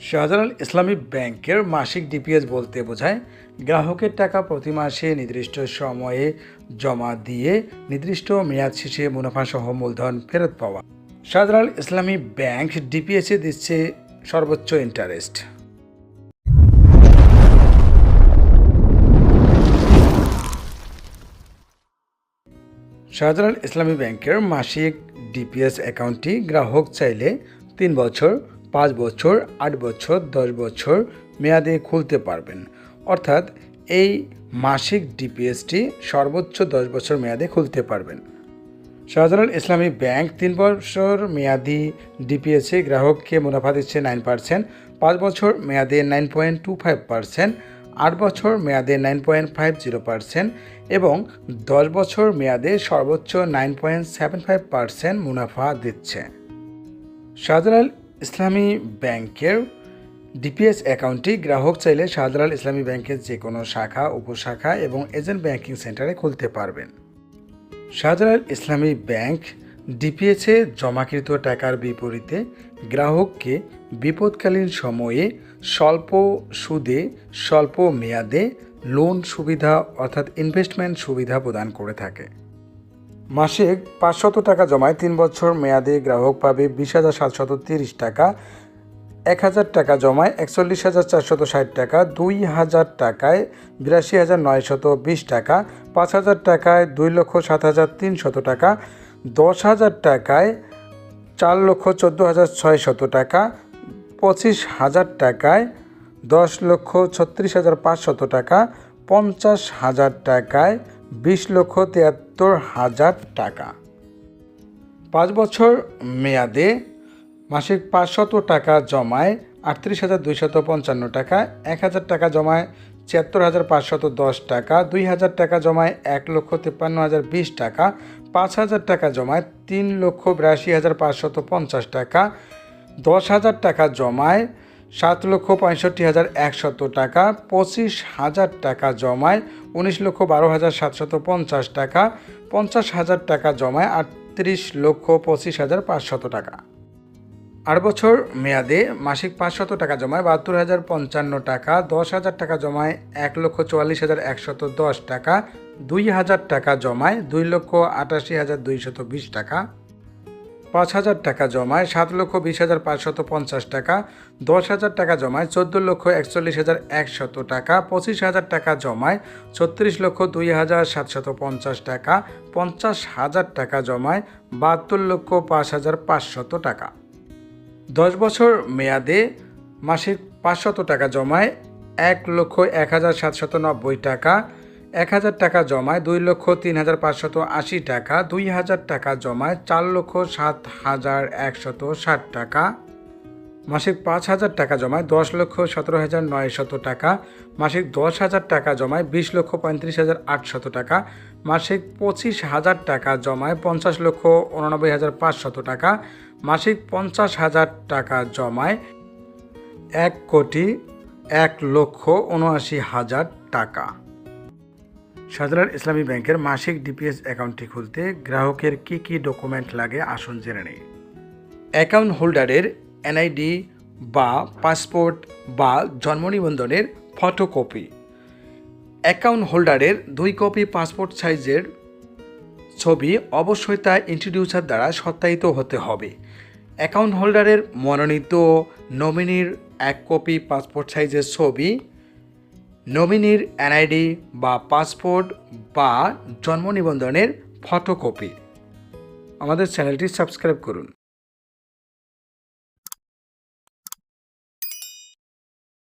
শাহজালাল ইসলামী ব্যাংকের মাসিক ডিপিএস বলতে বোঝায়, গ্রাহকের টাকা প্রতি মাসে নির্দিষ্ট সময়ে জমা দিয়ে নির্দিষ্ট মেয়াদ শেষে মুনাফাসহ মূলধন ফেরত পাওয়া। শাহজালাল ইসলামী ব্যাংক ডিপিএসে দিচ্ছে সর্বোচ্চ ইন্টারেস্ট। শাহজালাল ইসলামী ব্যাংকের মাসিক ডিপিএস অ্যাকাউন্টটি গ্রাহক চাইলে তিন বছর পাঁচ বছর, আট বছর, দশ বছর মেয়াদে খুলতে পারবেন। অর্থাৎ এই মাসিক ডিপিএসটি সর্বোচ্চ দশ বছর মেয়াদে খুলতে পারবেন। শাহজালাল ইসলামী ব্যাংক তিন বছর মেয়াদি ডিপিএসে গ্রাহককে মুনাফা দিচ্ছে নাইন পার্সেন্ট, পাঁচ বছর মেয়াদে nine point two five percent, আট বছর মেয়াদে nine point five zero percent এবং দশ বছর মেয়াদে সর্বোচ্চ nine point seven five percent মুনাফা দিচ্ছে। শাহজালাল ইসলামী ব্যাংকের ডিপিএস অ্যাকাউন্টটি গ্রাহক চাইলে শাহজালাল ইসলামী ব্যাংকের যে কোনো শাখা, উপশাখা এবং এজেন্ট ব্যাংকিং সেন্টারে খুলতে পারবেন। শাহজালাল ইসলামী ব্যাংক ডিপিএসে জমাকৃত টাকার বিপরীতে গ্রাহককে বিপদকালীন সময়ে স্বল্প সুদে, স্বল্প মেয়াদে লোন সুবিধা অর্থাৎ ইনভেস্টমেন্ট সুবিধা প্রদান করে থাকে। মাসে পাঁচশত টাকা জমায় তিন বছর মেয়াদে গ্রাহক পাবে বিশ হাজার সাতশত তিরিশ টাকা, এক হাজার টাকা জমায় একচল্লিশ হাজার চারশত ষাট টাকা, দুই হাজার টাকায় বিরাশি হাজার নয়শত বিশ টাকা, পাঁচ হাজার টাকায় দুই লক্ষ সাত হাজার তিনশত টাকা, দশ হাজার টাকায় চার লক্ষ চোদ্দ হাজার ছয়শত টাকা, পঁচিশ হাজার টাকায় দশ লক্ষ ছত্রিশ হাজার পাঁচশত টাকা, পঞ্চাশ হাজার টাকায় বিশ লক্ষ তিয়াত্তর হাজার টাকা। পাঁচ বছর মেয়াদে মাসিক পাঁচশত টাকা জমায় আটত্রিশ হাজার দুইশত পঞ্চান্ন টাকা, এক হাজার টাকা জমায় ছিয়াত্তর হাজার পাঁচশত দশ টাকা, দুই হাজার টাকা জমায় এক লক্ষ তিপ্পান্ন হাজার বিশ টাকা, পাঁচ হাজার টাকা জমায় তিন লক্ষ বিরাশি হাজার পাঁচশত পঞ্চাশ টাকা, দশ হাজার টাকা জমায় সাত লক্ষ পঁয়ষট্টি হাজার একশত টাকা, পঁচিশ হাজার টাকা জমায় উনিশ লক্ষ বারো হাজার সাতশত পঞ্চাশ টাকা, পঞ্চাশ হাজার টাকা জমায় আটত্রিশ লক্ষ পঁচিশ হাজার পাঁচশত টাকা। আট বছর মেয়াদে মাসিক পাঁচশত টাকা জমায় বাহাত্তর হাজার পঞ্চান্ন টাকা, দশ হাজার টাকা জমায় এক লক্ষ চুয়াল্লিশ হাজার একশত দশ টাকা, দুই হাজার টাকা জমায় দুই লক্ষ আটাশি হাজার দুইশত বিশ টাকা। পাঁচ হাজার টাকা জমায় সাত লক্ষ বিশ হাজার পাঁচশত পঞ্চাশ টাকা, দশ হাজার টাকা জমায় চোদ্দ লক্ষ একচল্লিশ হাজার একশত টাকা, পঁচিশ হাজার টাকা জমায় ছত্রিশ লক্ষ দুই হাজার সাতশত পঞ্চাশ টাকা, পঞ্চাশ হাজার টাকা জমায় বাহাত্তর লক্ষ পাঁচ হাজার পাঁচশত টাকা। দশ বছর মেয়াদে মাসিক পাঁচশত টাকা জমায় এক লক্ষ এক হাজার সাতশত নব্বই টাকা এক হাজার টাকা জমায় দুই লক্ষ তিন হাজার পাঁচশত আশি টাকা, দুই হাজার টাকা জমায় চার লক্ষ সাত হাজার একশত ষাট টাকা। মাসিক পাঁচ হাজার টাকা জমায় দশ লক্ষ সতেরো হাজার নয়শত টাকা। মাসিক দশ হাজার টাকা জমায় বিশ লক্ষ পঁয়ত্রিশ হাজার আটশত টাকা। মাসিক পঁচিশ হাজার টাকা জমায় পঞ্চাশ লক্ষ উননব্বই হাজার পাঁচশত টাকা। মাসিক পঞ্চাশ হাজার টাকা জমায় এক কোটি এক লক্ষ উনআশি হাজার টাকা। শাহজালাল ইসলামী ব্যাংকের মাসিক ডিপিএস অ্যাকাউন্টটি খুলতে গ্রাহকের কি কি ডকুমেন্ট লাগে আসুন জেনে নেই। অ্যাকাউন্ট হোল্ডারের এনআইডি বা পাসপোর্ট বা জন্ম নিবন্ধনের ফটোকপি। অ্যাকাউন্ট হোল্ডারের দুই কপি পাসপোর্ট সাইজের ছবি অবশ্যই তা ইন্ট্রোডিউসার দ্বারা সত্যায়িত হতে হবে। অ্যাকাউন্ট হোল্ডারের মনোনীত নমিনির এক কপি পাসপোর্ট সাইজের ছবি নমিনির এনআইডি বা পাসপোর্ট বা জন্ম নিবন্ধনের ফটোকপি। আমাদের চ্যানেলটি সাবস্ক্রাইব করুন।